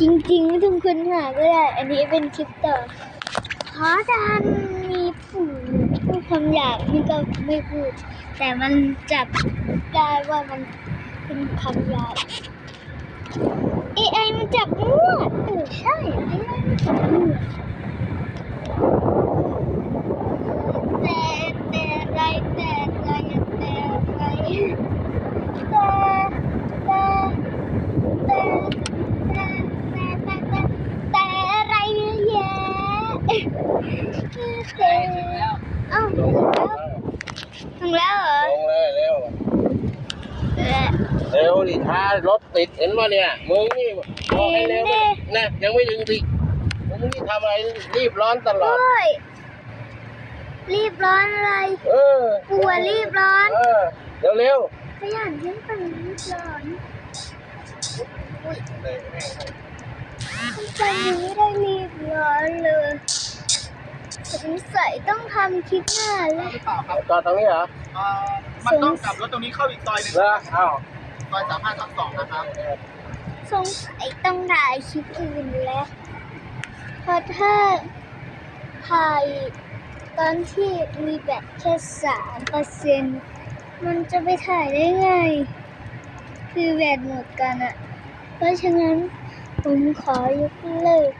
จริงๆไม่ต้องค้นหาก็ได้ อันนี้เป็นคลิปต่อขอจะมีผู้พูดคำหยาบนี่ก็ไม่พูด แต่มันจับได้ว่ามันเป็นคำหยาบ AI มันจับมั่วเออใช่ AI มันจับมั่วแต่แต่ไรแต่ไรแต่ไรแต่แต่ แต่แต่แต่แต่แต่แต่อะไรเยอะแยะแต่ เอ้าถึงแล้วเหรอลงเลยเร็วเร็วดิท้ารถติดเห็นป่ะเนี่ยมึงนี่บอกให้เร็วเห็นะยังไม่ถึงสิมึงนี่ทำอะไรรีบร้อนตลอดรีบร้อนอะไรเออกลัวรีบร้อนเออเร็วเร็วขยันขึ้นไปรีบร้อนตอนนี้ไม่ได้รีบร้อนเลย งสัยต้องทำคลิปหน้าแล้ว หรือเปล่าครับจอดตรงนี้เหรอเอ่อมันต้องกลับรถตรงนี้เข้าอีกซอยหนึงเหรอเอ้าซอยสามห้าทับสองนะครับสงสัยต้องถ่ายคลิปอื่นแล้วเพราะถ้าถ่ายตอนที่มีแบตแค่สามเปอร์เซ็นมันจะไปถ่ายได้ไง คือแบตหมดกันอะเพราะฉะนั้นผมขอยกเลิก